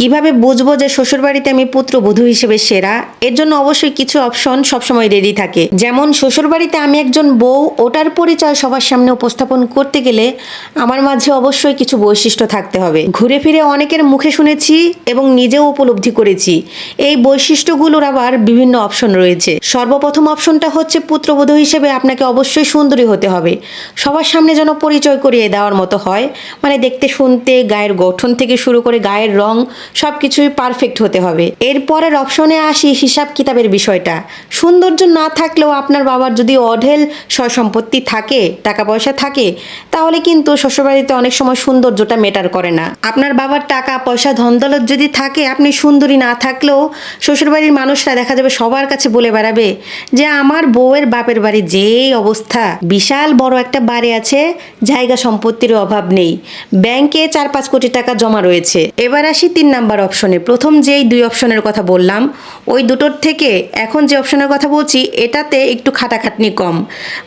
কীভাবে বুঝব যে শ্বশুরবাড়িতে আমি পুত্রবধূ হিসেবে সেরা? এর জন্য অবশ্যই কিছু অপশন সবসময় রেডি থাকে। যেমন, শ্বশুরবাড়িতে আমি একজন বউ, ওটার পরিচয় সবার সামনে উপস্থাপন করতে গেলে আমার মাঝে অবশ্যই কিছু বৈশিষ্ট্য থাকতে হবে। ঘুরে ফিরে অনেকের মুখে শুনেছি এবং নিজেও উপলব্ধি করেছি। এই বৈশিষ্ট্যগুলোর আবার বিভিন্ন অপশন রয়েছে। সর্বপ্রথম অপশনটা হচ্ছে পুত্রবধূ হিসেবে আপনাকে অবশ্যই সুন্দরী হতে হবে। সবার সামনে যেন পরিচয় করিয়ে দেওয়ার মতো হয়। মানে দেখতে শুনতে, গায়ের গঠন থেকে শুরু করে গায়ের রং সব কিছুই পারফেক্ট হতে হবে। এরপরের অপশনে আসি হিসাব কিতাবের বিষয়টা। সৌন্দর্য না থাকলেও আপনার বাবার যদি অঢেল সম্পত্তি থাকে টাকা পয়সা থাকে, তাহলে কিন্তু শ্বশুরবাড়িতে অনেক সময় সৌন্দর্যটা মেটার করে না। আপনার বাবার টাকা, পয়সা ধনদলত যদি থাকে, আপনি সুন্দরী না থাকলেও শ্বশুরবাড়ির মানুষরা দেখা যাবে সবার কাছে বলে বেড়াবে যে, আমার বউয়ের বাপের বাড়ি যেই অবস্থা। বিশাল বড় একটা বাড়ি আছে, জায়গা সম্পত্তির অভাব নেই। ব্যাংকে চার পাঁচ কোটি টাকা জমা রয়েছে। এবার আসি তিন নাম্বার অপশনে। প্রথম যেই দুই অপশনের কথা বললাম, ওই দুটোর থেকে এখন যে অপশনের কথা বলছি, এটাতে একটু খাটাখাটনি কম।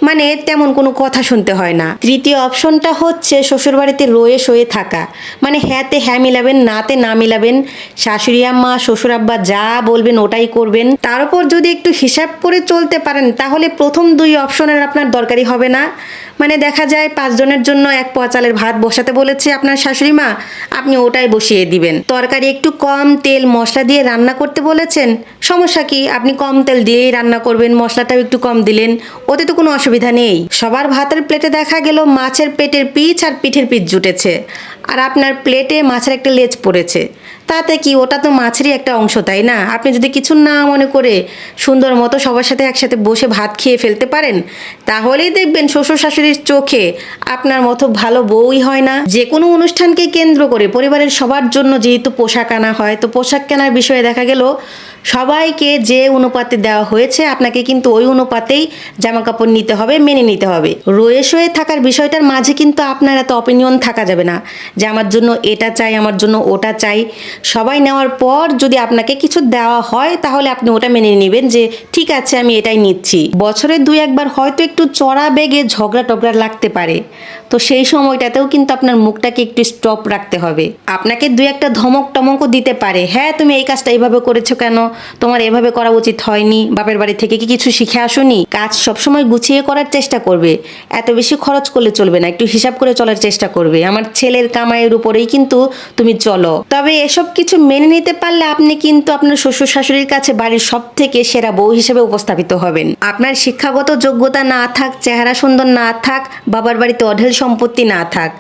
মানে তেমন কোনো কথা শুনতে হয় না। তৃতীয় অপশনটা হচ্ছে শ্বশুরবাড়িতে রয়ে সয়ে থাকা। মানে হ্যাঁতে হ্যাঁ মিলাবেন, নাতে না মিলাবেন, শাশুড়ি আম্মা, শ্বশুর আব্বা যা বলবেন ওটাই করবেন। তার উপর যদি একটু হিসাব করে চলতে পারেন, তাহলে প্রথম দুই অপশনের আপনার দরকারি হবে না। মানে দেখা যায় পাঁচজনের জন্য এক পোয়া চালের ভাত বসাতে বলেছে আপনার শাশুড়ি মা, আপনি ওটাই বসিয়ে দিবেন। তরকারি একটু কম তেল মশলা দিয়ে রান্না করতে বলেছেন। সমস্যা কি? আপনি কম তেল দিয়েই রান্না করবেন, মশলাটাও একটু কম দিলেন। ওতে তো কোনো অসুবিধা নেই। সবার ভাতের প্লেটে দেখা গেল মাছের পেটের পিচ আর পিঠের পিচ জুটেছে। আর আপনার প্লেটে মাছের একটা লেজ পড়েছে। তাতে কি ওটা তো মাছেরই একটা অংশ, তাই না? আপনি যদি কিছু না মনে করে সুন্দর মতো সবার সাথে একসাথে বসে ভাত খেয়ে ফেলতে পারেন, তাহলেই দেখবেন শ্বশুর শাশুড়ির চোখে আপনার মতো ভালো বউই হয় না। যে কোনো অনুষ্ঠানকে কেন্দ্র করে পরিবারের সবার জন্য যেহেতু পোশাক আনা হয়, তো পোশাক কেনার বিষয়ে দেখা গেল সবাইকে যে অনুপাতে দেওয়া হয়েছে, আপনাকে কিন্তু ওই অনুপাতেই জামা কাপড় নিতে হবে, মেনে নিতে হবে। রয়ে শয়ে থাকার বিষয়টার মাঝে কিন্তু আপনার এত অপিনিয়ন থাকা যাবে না, যে আমার জন্য এটা চাই, আমার জন্য ওটা চাই। সবাই নেওয়ার পর যদি আপনাকে কিছু দেওয়া হয়, তাহলে আপনি ওটা মেনে নেবেন যে, ঠিক আছে, আমি এটাই নিচ্ছি। বছরে দুই একবার হয়তো একটু চড়া বেগে ঝগড়া টগড়া লাগতে পারে। তো সেই সময়টাতেও কিন্তু আপনার মুখটাকে একটু স্টপ রাখতে হবে। আপনাকে দুই একটা ধমক টমকও দিতে পারে হ্যাঁ তুমি এই কাজটা এইভাবে করেছ কেন? তোমার এভাবে করা উচিত হয়নি, বাপের বাড়ি থেকে কি কিছু শিখে আসোনি? কাজ সবসময় গুছিয়ে করার চেষ্টা করবে। এত বেশি খরচ করলে চলবে না, একটু হিসাব করে চলার চেষ্টা করবে। আমার ছেলের কামাইয়ের উপরেই কিন্তু তুমি চলো। তবে এসব কিছু মেনে নিতে পারলে আপনি কিন্তু আপনার শ্বশুর শাশুড়ির কাছে বাড়ির সব থেকে সেরা বউ হিসেবে উপস্থাপিত হবেন। আপনার শিক্ষাগত যোগ্যতা না থাক, চেহারা সুন্দর না থাক, বাবার বাড়িতে অঢেল সম্পত্তি না থাক।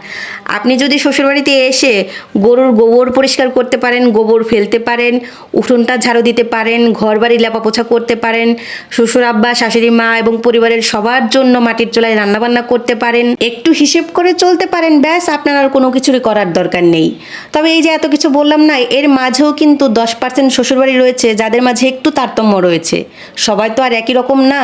আপনি যদি শ্বশুরবাড়িতে এসে গরুর গোবর পরিষ্কার করতে পারেন, গোবর ফেলতে পারেন, উঠোনটা ঝাড়ু দিতে পারেন ঘর বাড়ি লেপাপোছা করতে পারেন, শ্বশুর আব্বা, শাশুড়ি মা এবং পরিবারের সবার জন্য মাটির চুলায় রান্নাবান্না করতে পারেন। একটু হিসেব করে চলতে পারেন, ব্যাস আপনার আর কোনো কিছুরই করার দরকার নেই। তবে এই যে এত কিছু বললাম না, এর মাঝেও কিন্তু দশ পার্সেন্ট শ্বশুরবাড়ি রয়েছে, যাদের মাঝে একটু তারতম্য রয়েছে। সবাই তো আর একই রকম না?